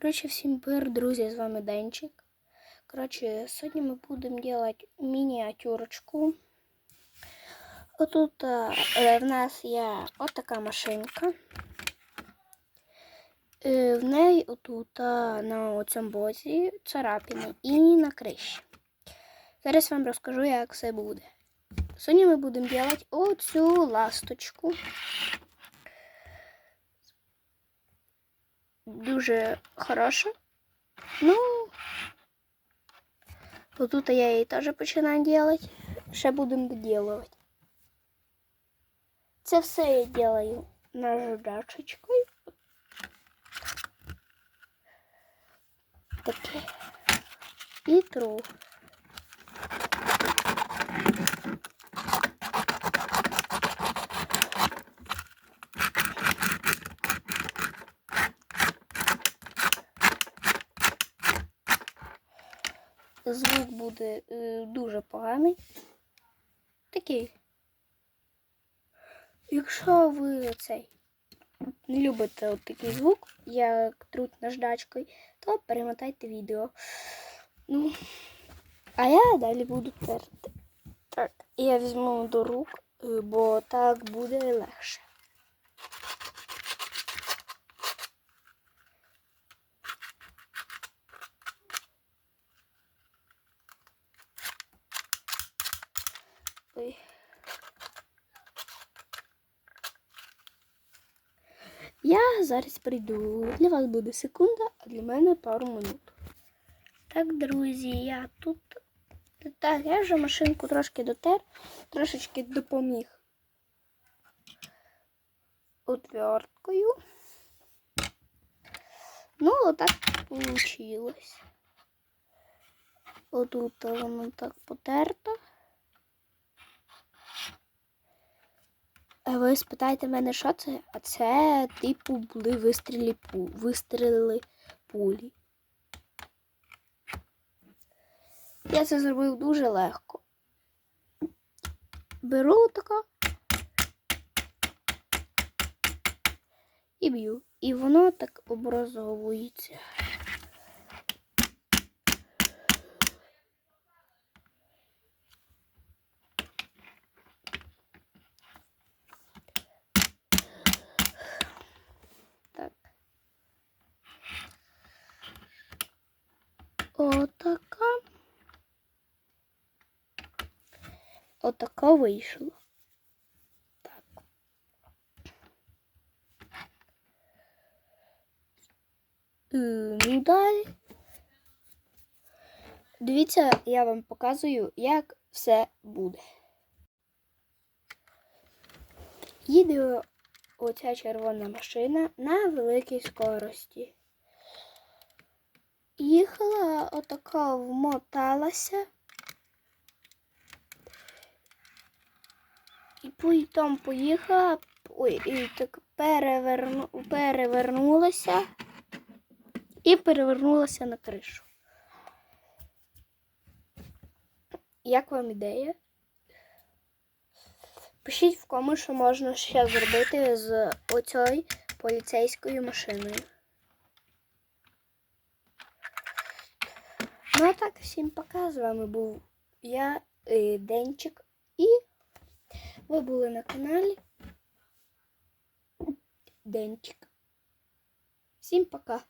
Коротше, всім пир, друзі, з вами Денчик. Коротше, сьогодні ми будемо робити мініатюрочку. Отут е, в нас є отака машинка. Е, в неї отут а, на цьому боці царапини і на криші. Зараз вам розкажу, як все буде. Сьогодні ми будемо робити оцю ласточку. Дуже хороша. Ну, отут я її теж починаю робити. Ще будемо доділувати. Це все я делаю наждачечкою. Таке. І тру. Звук буде е, дуже поганий. Такий. Якщо ви цей не любите от такий звук, як труть наждачкою, то перемотайте відео. Ну, а я далі буду терти. Так, я візьму до рук, е, бо так буде легше. Ой. Я зараз прийду. Для вас буде секунда, а для мене пару минут. Так, друзі, я тут. Так, я вже машинку трошки дотер, трошечки допоміг отверткою. Ну, отак вийшло. Отут воно так потерто. Ви спитаєте мене, що це? А це, типу, були вистріли, вистріли пулі. Я це зробив дуже легко. Беру тако і б'ю. І воно так образовується. Отака. Отака вийшла. Так. Ну далі. Дивіться, я вам показую, як все буде. Їде оця червона машина на великій скорості. Їхала отака вмоталася. І потім поїхала, і так переверну, перевернулася і перевернулася на кришу. Як вам ідея? Пишіть в кому, що можна ще зробити з оцею поліцейською машиною. Ну а так, всім пока. З вами був я, е, Денчик, і ви були на каналі Денчик. Всім пока.